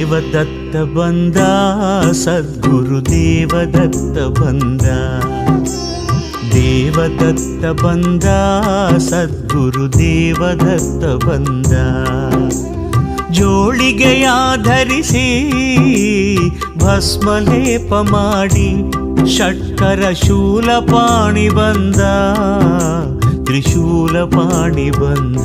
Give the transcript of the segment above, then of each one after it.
ದೇವದತ್ತ ಬಂದ, ಸದ್ಗುರು ದೇವದತ್ತ ಬಂದ. ದೇವದತ್ತ ಬಂದ, ಸದ್ಗುರು ದೇವದತ್ತ ಬಂದ. ಜೋಳಿಗೆಯ ಧರಿಸಿ ಭಸ್ಮಲೇಪ ಮಾಡಿ, ಷಟ್ಕರ ಶೂಲಪಾಣಿ ಬಂದ ತ್ರಿಶೂಲ ಪಾಣಿ ಬಂದ.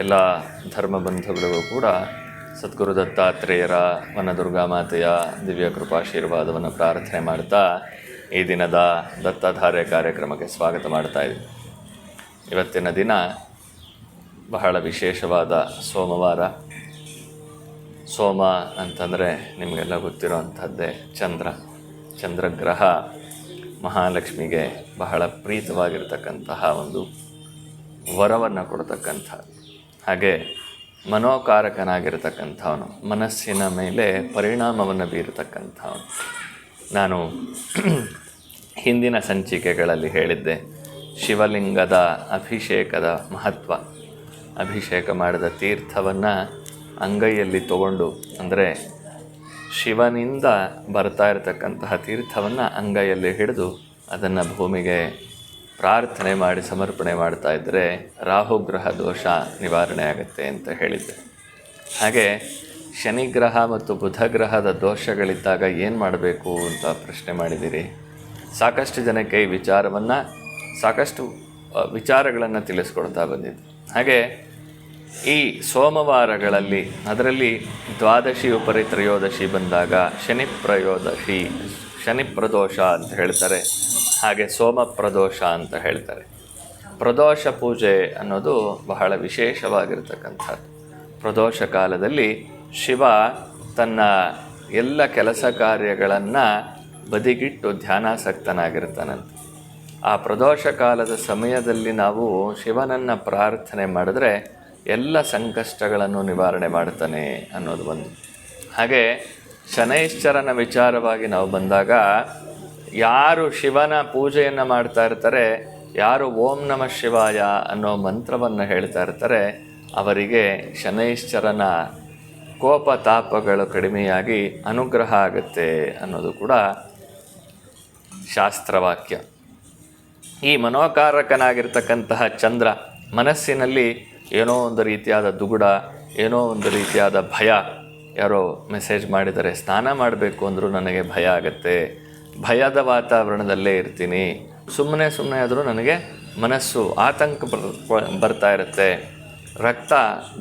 ಎಲ್ಲ ಧರ್ಮ ಬಂಧುಗಳಿಗೂ ಕೂಡ ಸದ್ಗುರು ದತ್ತಾತ್ರೇಯರ ವನದುರ್ಗಾ ಮಾತೆಯ ದಿವ್ಯ ಕೃಪಾಶೀರ್ವಾದವನ್ನು ಪ್ರಾರ್ಥನೆ ಮಾಡ್ತಾ ಈ ದಿನದ ದತ್ತಾಧಾರೆ ಕಾರ್ಯಕ್ರಮಕ್ಕೆ ಸ್ವಾಗತ ಮಾಡ್ತಾ ಇದ್ದೀನಿ. ಇವತ್ತಿನ ದಿನ ಬಹಳ ವಿಶೇಷವಾದ ಸೋಮವಾರ. ಸೋಮ ಅಂತಂದರೆ ನಿಮಗೆಲ್ಲ ಗೊತ್ತಿರೋವಂಥದ್ದೇ ಚಂದ್ರ. ಚಂದ್ರಗ್ರಹ ಮಹಾಲಕ್ಷ್ಮಿಗೆ ಬಹಳ ಪ್ರೀತವಾಗಿರ್ತಕ್ಕಂತಹ ಒಂದು ವರವನ್ನು ಕೊಡ್ತಕ್ಕಂಥ ಹಾಗೆ ಮನೋಕಾರಕನಾಗಿರ್ತಕ್ಕಂಥವನು, ಮನಸ್ಸಿನ ಮೇಲೆ ಪರಿಣಾಮವನ್ನು ಬೀರತಕ್ಕಂಥವನು. ನಾನು ಹಿಂದಿನ ಸಂಚಿಕೆಗಳಲ್ಲಿ ಹೇಳಿದ್ದೆ, ಶಿವಲಿಂಗದ ಅಭಿಷೇಕದ ಮಹತ್ವ. ಅಭಿಷೇಕ ಮಾಡಿದ ತೀರ್ಥವನ್ನು ಅಂಗೈಯಲ್ಲಿ ತಗೊಂಡು, ಅಂದರೆ ಶಿವನಿಂದ ಬರ್ತಾ ಇರತಕ್ಕಂತಹ ತೀರ್ಥವನ್ನು ಅಂಗೈಯಲ್ಲಿ ಹಿಡಿದು ಅದನ್ನು ಭೂಮಿಗೆ ಪ್ರಾರ್ಥನೆ ಮಾಡಿ ಸಮರ್ಪಣೆ ಮಾಡ್ತಾ ಇದ್ದರೆ ರಾಹುಗ್ರಹ ದೋಷ ನಿವಾರಣೆ ಆಗುತ್ತೆ ಅಂತ ಹೇಳಿದ್ದೆ. ಹಾಗೆ ಶನಿಗ್ರಹ ಮತ್ತು ಬುಧಗ್ರಹದ ದೋಷಗಳಿದ್ದಾಗ ಏನು ಮಾಡಬೇಕು ಅಂತ ಪ್ರಶ್ನೆ ಮಾಡಿದ್ದೀರಿ? ಸಾಕಷ್ಟು ಜನಕ್ಕೆ ಈ ವಿಚಾರವನ್ನು, ಸಾಕಷ್ಟು ವಿಚಾರಗಳನ್ನು ತಿಳಿಸ್ಕೊಡ್ತಾ ಬಂದಿದ್ದೆ. ಹಾಗೆ ಈ ಸೋಮವಾರಗಳಲ್ಲಿ, ಅದರಲ್ಲಿ ದ್ವಾದಶಿ ಉಪರಿ ತ್ರಯೋದಶಿ ಬಂದಾಗ ಶನಿ ಪ್ರಯೋದಶಿ, ಶನಿ ಪ್ರದೋಷ ಅಂತ ಹೇಳ್ತಾರೆ. ಹಾಗೆ ಸೋಮ ಪ್ರದೋಷ ಅಂತ ಹೇಳ್ತಾರೆ. ಪ್ರದೋಷ ಪೂಜೆ ಅನ್ನೋದು ಬಹಳ ವಿಶೇಷವಾಗಿರ್ತಕ್ಕಂಥದ್ದು. ಪ್ರದೋಷ ಕಾಲದಲ್ಲಿ ಶಿವ ತನ್ನ ಎಲ್ಲ ಕೆಲಸ ಕಾರ್ಯಗಳನ್ನು ಬದಿಗಿಟ್ಟು ಧ್ಯಾನಾಸಕ್ತನಾಗಿರ್ತಾನಂತೆ. ಆ ಪ್ರದೋಷ ಕಾಲದ ಸಮಯದಲ್ಲಿ ನಾವು ಶಿವನನ್ನು ಪ್ರಾರ್ಥನೆ ಮಾಡಿದ್ರೆ ಎಲ್ಲ ಸಂಕಷ್ಟಗಳನ್ನು ನಿವಾರಣೆ ಮಾಡ್ತಾನೆ ಅನ್ನೋದು ಒಂದು. ಹಾಗೆ ಶನೈಶ್ಚರನ ವಿಚಾರವಾಗಿ ನಾವು ಬಂದಾಗ ಯಾರು ಶಿವನ ಪೂಜೆಯನ್ನು ಮಾಡ್ತಾ ಇರ್ತಾರೆ, ಯಾರು ಓಂ ನಮಃ ಶಿವಾಯ ಅನ್ನೋ ಮಂತ್ರವನ್ನು ಹೇಳ್ತಾ ಇರ್ತಾರೆ, ಅವರಿಗೆ ಶನೈಶ್ಚರನ ಕೋಪ ತಾಪಗಳು ಕಡಿಮೆಯಾಗಿ ಅನುಗ್ರಹ ಆಗುತ್ತೆ ಅನ್ನೋದು ಕೂಡ ಶಾಸ್ತ್ರವಾಕ್ಯ. ಈ ಮನೋಕಾರಕನಾಗಿರ್ತಕ್ಕಂತಹ ಚಂದ್ರ ಮನಸ್ಸಿನಲ್ಲಿ ಏನೋ ಒಂದು ರೀತಿಯಾದ ದುಗುಡ, ಏನೋ ಒಂದು ರೀತಿಯಾದ ಭಯ, ಯಾರೋ ಮೆಸೇಜ್ ಮಾಡಿದರೆ ಸ್ನಾನ ಮಾಡಬೇಕು ಅಂದರೂ ನನಗೆ ಭಯ ಆಗುತ್ತೆ ಭಯದ ವಾತಾವರಣದಲ್ಲೇ ಇರ್ತೀನಿ. ಸುಮ್ಮನೆ ಸುಮ್ಮನೆ ಆದರೂ ನನಗೆ ಮನಸ್ಸು ಆತಂಕ ಬರ್, ಬರ್ತಾ ಇರುತ್ತೆ. ರಕ್ತ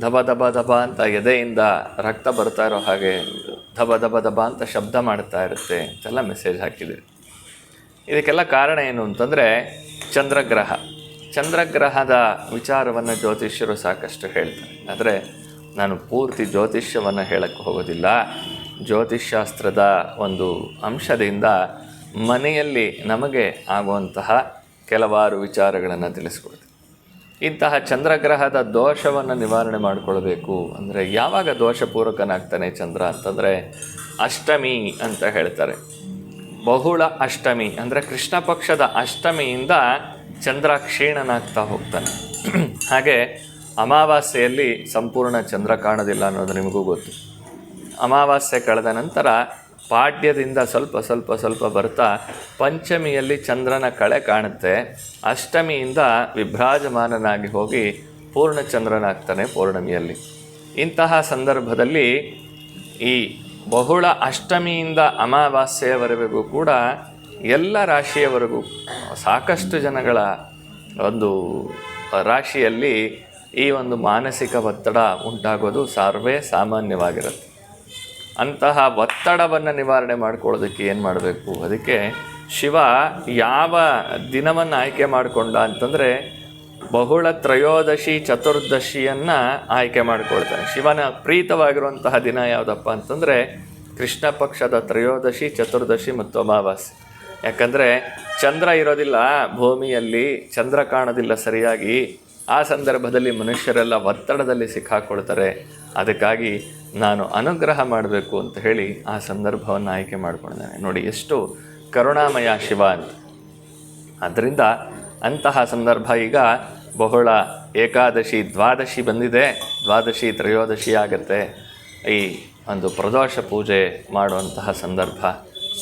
ದಬ ದಬ ದಬ ಅಂತ ಎದೆಯಿಂದ ರಕ್ತ ಬರ್ತಾ ಇರೋ ಹಾಗೆ ದಬ ದಬ ದಬ ಅಂತ ಶಬ್ದ ಮಾಡ್ತಾ ಇರುತ್ತೆ ಅಂತೆಲ್ಲ ಮೆಸೇಜ್ ಹಾಕಿದೆ. ಇದಕ್ಕೆಲ್ಲ ಕಾರಣ ಏನು ಅಂತಂದರೆ ಚಂದ್ರಗ್ರಹ. ಚಂದ್ರಗ್ರಹದ ವಿಚಾರವನ್ನು ಜ್ಯೋತಿಷ್ಯರು ಸಾಕಷ್ಟು ಹೇಳ್ತಾರೆ. ಆದರೆ ನಾನು ಪೂರ್ತಿ ಜ್ಯೋತಿಷ್ಯವನ್ನು ಹೇಳಕ್ಕೆ ಹೋಗೋದಿಲ್ಲ. ಜ್ಯೋತಿಷ್ಯಾಸ್ತ್ರದ ಒಂದು ಅಂಶದಿಂದ ಮನೆಯಲ್ಲಿ ನಮಗೆ ಆಗುವಂತಹ ಕೆಲವಾರು ವಿಚಾರಗಳನ್ನು ತಿಳಿಸ್ಕೊಡ್ತೀವಿ ಇಂತಹ ಚಂದ್ರಗ್ರಹದ ದೋಷವನ್ನು ನಿವಾರಣೆ ಮಾಡಿಕೊಳ್ಬೇಕು ಅಂದರೆ ಯಾವಾಗ ದೋಷಪೂರ್ವಕನಾಗ್ತಾನೆ ಚಂದ್ರ ಅಂತಂದರೆ ಅಷ್ಟಮಿ ಅಂತ ಹೇಳ್ತಾರೆ. ಬಹುಳ ಅಷ್ಟಮಿ ಅಂದರೆ ಕೃಷ್ಣ ಪಕ್ಷದ ಅಷ್ಟಮಿಯಿಂದ ಚಂದ್ರ ಕ್ಷೀಣನಾಗ್ತಾ ಹೋಗ್ತಾನೆ. ಹಾಗೆ ಅಮಾವಾಸ್ಯೆಯಲ್ಲಿ ಸಂಪೂರ್ಣ ಚಂದ್ರ ಕಾಣೋದಿಲ್ಲ ಅನ್ನೋದು ನಿಮಗೂ ಗೊತ್ತು. ಅಮಾವಾಸ್ಯೆ ಕಳೆದ ನಂತರ ಪಾಡ್ಯದಿಂದ ಸ್ವಲ್ಪ ಸ್ವಲ್ಪ ಸ್ವಲ್ಪ ಬರ್ತಾ ಪಂಚಮಿಯಲ್ಲಿ ಚಂದ್ರನ ಕಳೆ ಕಾಣುತ್ತೆ. ಅಷ್ಟಮಿಯಿಂದ ವಿಭ್ರಾಜಮಾನನಾಗಿ ಹೋಗಿ ಪೂರ್ಣಚಂದ್ರನಾಗ್ತಾನೆ ಪೌರ್ಣಮಿಯಲ್ಲಿ. ಇಂತಹ ಸಂದರ್ಭದಲ್ಲಿ ಈ ಬಹುಳ ಅಷ್ಟಮಿಯಿಂದ ಅಮಾವಾಸ್ಯೆಯವರೆಗೂ ಕೂಡ ಎಲ್ಲ ರಾಶಿಯವರೆಗೂ ಸಾಕಷ್ಟು ಜನಗಳ ಒಂದು ರಾಶಿಯಲ್ಲಿ ಈ ಒಂದು ಮಾನಸಿಕ ಒತ್ತಡ ಉಂಟಾಗೋದು ಸರ್ವೇ ಸಾಮಾನ್ಯವಾಗಿರುತ್ತೆ. ಅಂತಹ ಒತ್ತಡವನ್ನು ನಿವಾರಣೆ ಮಾಡ್ಕೊಳ್ಳೋದಕ್ಕೆ ಏನು ಮಾಡಬೇಕು? ಅದಕ್ಕೆ ಶಿವ ಯಾವ ದಿನವನ್ನು ಆಯ್ಕೆ ಮಾಡಿಕೊಂಡ ಅಂತಂದರೆ ಬಹುಳ ತ್ರಯೋದಶಿ ಚತುರ್ದಶಿಯನ್ನು ಆಯ್ಕೆ ಮಾಡಿಕೊಳ್ತಾನೆ. ಶಿವನ ಪ್ರೀತವಾಗಿರುವಂತಹ ದಿನ ಯಾವುದಪ್ಪ ಅಂತಂದರೆ ಕೃಷ್ಣ ಪಕ್ಷದ ತ್ರಯೋದಶಿ, ಚತುರ್ದಶಿ ಮತ್ತು ಅಮಾವಾಸ್ಯೆ. ಯಾಕಂದರೆ ಚಂದ್ರ ಇರೋದಿಲ್ಲ, ಭೂಮಿಯಲ್ಲಿ ಚಂದ್ರ ಕಾಣೋದಿಲ್ಲ ಸರಿಯಾಗಿ. ಆ ಸಂದರ್ಭದಲ್ಲಿ ಮನುಷ್ಯರೆಲ್ಲ ಒತ್ತಡದಲ್ಲಿ ಸಿಕ್ಕಾಕೊಳ್ತಾರೆ. ಅದಕ್ಕಾಗಿ ನಾನು ಅನುಗ್ರಹ ಮಾಡಬೇಕು ಅಂತ ಹೇಳಿ ಆ ಸಂದರ್ಭವನ್ನು ಆಯ್ಕೆ ಮಾಡಿಕೊಂಡಿದ್ದೇನೆ. ನೋಡಿ, ಎಷ್ಟು ಕರುಣಾಮಯ ಶಿವ ಅಂತ. ಆದ್ದರಿಂದ ಅಂತಹ ಸಂದರ್ಭ ಈಗ ಬಹುಳ ಏಕಾದಶಿ, ದ್ವಾದಶಿ ಬಂದಿದೆ. ದ್ವಾದಶಿ, ತ್ರಯೋದಶಿ ಆಗುತ್ತೆ. ಈ ಒಂದು ಪ್ರದೋಷ ಪೂಜೆ ಮಾಡುವಂತಹ ಸಂದರ್ಭ.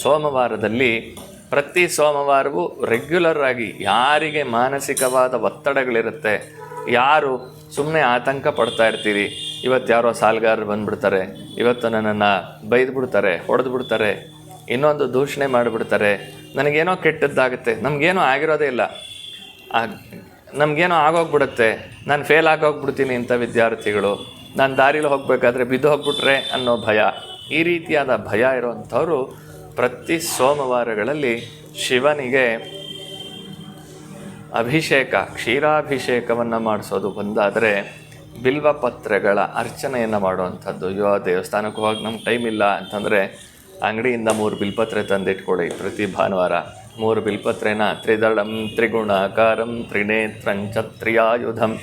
ಸೋಮವಾರದಲ್ಲಿ ಪ್ರತಿ ಸೋಮವಾರವೂ ರೆಗ್ಯುಲರ್ ಆಗಿ ಯಾರಿಗೆ ಮಾನಸಿಕವಾದ ಒತ್ತಡಗಳಿರುತ್ತೆ ಯಾರು ಸುಮ್ಮನೆ ಆತಂಕ ಪಡ್ತಾ ಇರ್ತೀರಿ? ಇವತ್ತು ಯಾರೋ ಸಾಲ್ಗಾರರು ಬಂದ್ಬಿಡ್ತಾರೆ. ಇವತ್ತು ನನ್ನನ್ನು ಬೈದು ಬಿಡ್ತಾರೆ ಹೊಡೆದು ಬಿಡ್ತಾರೆ ಇನ್ನೊಂದು ದೂಷಣೆ ಮಾಡಿಬಿಡ್ತಾರೆ. ನನಗೇನೋ ಕೆಟ್ಟದ್ದಾಗುತ್ತೆ, ನಮಗೇನೋ ಆಗಿರೋದೇ ಇಲ್ಲ. ನಮಗೇನೋ ಆಗೋಗ್ಬಿಡುತ್ತೆ. ನಾನು ಫೇಲ್ ಆಗೋಗ್ಬಿಡ್ತೀನಿ ಇಂಥ ವಿದ್ಯಾರ್ಥಿಗಳು. ನಾನು ದಾರಿಲಿ ಹೋಗಬೇಕಾದ್ರೆ ಬಿದ್ದು ಹೋಗ್ಬಿಟ್ರೆ ಅನ್ನೋ ಭಯ. ಈ ರೀತಿಯಾದ ಭಯ ಇರೋವಂಥವ್ರು ಪ್ರತಿ ಸೋಮವಾರಗಳಲ್ಲಿ ಶಿವನಿಗೆ ಅಭಿಷೇಕ, ಕ್ಷೀರಾಭಿಷೇಕವನ್ನು ಮಾಡಿಸೋದು ಬಂದಾದರೆ ಬಿಲ್ವಪತ್ರೆಗಳ ಅರ್ಚನೆಯನ್ನು ಮಾಡುವಂಥದ್ದು. ಅಯ್ಯೋ, ದೇವಸ್ಥಾನಕ್ಕೆ ಹೋಗಿ ನಮ್ಗೆ ಟೈಮ್ ಇಲ್ಲ ಅಂತಂದರೆ ಅಂಗಡಿಯಿಂದ ಮೂರು ಬಿಲ್ಪತ್ರೆ ತಂದಿಟ್ಕೊಳ್ಳಿ ಪ್ರತಿ ಭಾನುವಾರ. ಮೂರು ಬಿಲ್ಪತ್ರೆನ ತ್ರಿದಳಂ, ತ್ರಿಗುಣಾಕಾರಂ ತ್ರಿನೇತ್ರಂಚ ತ್ರಿಯಾಯುಧಂ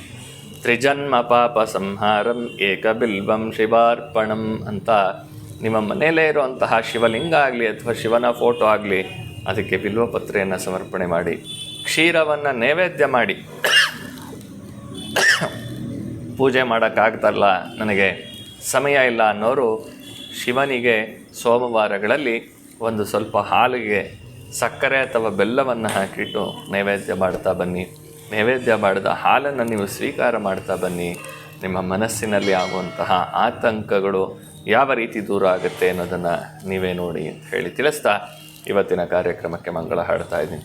ತ್ರಿಜನ್ಮ ಪಾಪ ಸಂಹಾರಂ ಏಕಬಿಲ್ವಂ ಶಿವಾರ್ಪಣಂ ಅಂತ ನಿಮ್ಮ ಮನೆಯಲ್ಲೇ ಇರುವಂತಹ ಶಿವಲಿಂಗ ಆಗಲಿ ಅಥವಾ ಶಿವನ ಫೋಟೋ ಆಗಲಿ ಅದಕ್ಕೆ ಬಿಲ್ವಪತ್ರೆಯನ್ನು ಸಮರ್ಪಣೆ ಮಾಡಿ. ಕ್ಷೀರವನ್ನು ನೈವೇದ್ಯ ಮಾಡಿ ಪೂಜೆ ಮಾಡೋಕ್ಕಾಗ್ತಲ್ಲ, ನನಗೆ ಸಮಯ ಇಲ್ಲ ಅನ್ನೋರು ಶಿವನಿಗೆ ಸೋಮವಾರಗಳಲ್ಲಿ ಒಂದು ಸ್ವಲ್ಪ ಹಾಲಿಗೆ ಸಕ್ಕರೆ ಅಥವಾ ಬೆಲ್ಲವನ್ನು ಹಾಕಿಟ್ಟು ನೈವೇದ್ಯ ಮಾಡ್ತಾ ಬನ್ನಿ. ನೈವೇದ್ಯ ಮಾಡಿದ ಹಾಲನ್ನು ನೀವು ಸ್ವೀಕಾರ ಮಾಡ್ತಾ ಬನ್ನಿ. ನಿಮ್ಮ ಮನಸ್ಸಿನಲ್ಲಿ ಆಗುವಂತಹ ಆತಂಕಗಳು ಯಾವ ರೀತಿ ದೂರ ಆಗುತ್ತೆ ಅನ್ನೋದನ್ನು ನೀವೇ ನೋಡಿ ಅಂತ ಹೇಳಿ ತಿಳಿಸ್ತಾ ಇವತ್ತಿನ ಕಾರ್ಯಕ್ರಮಕ್ಕೆ ಮಂಗಳ ಹಾಡ್ತಾ ಇದ್ದೀನಿ.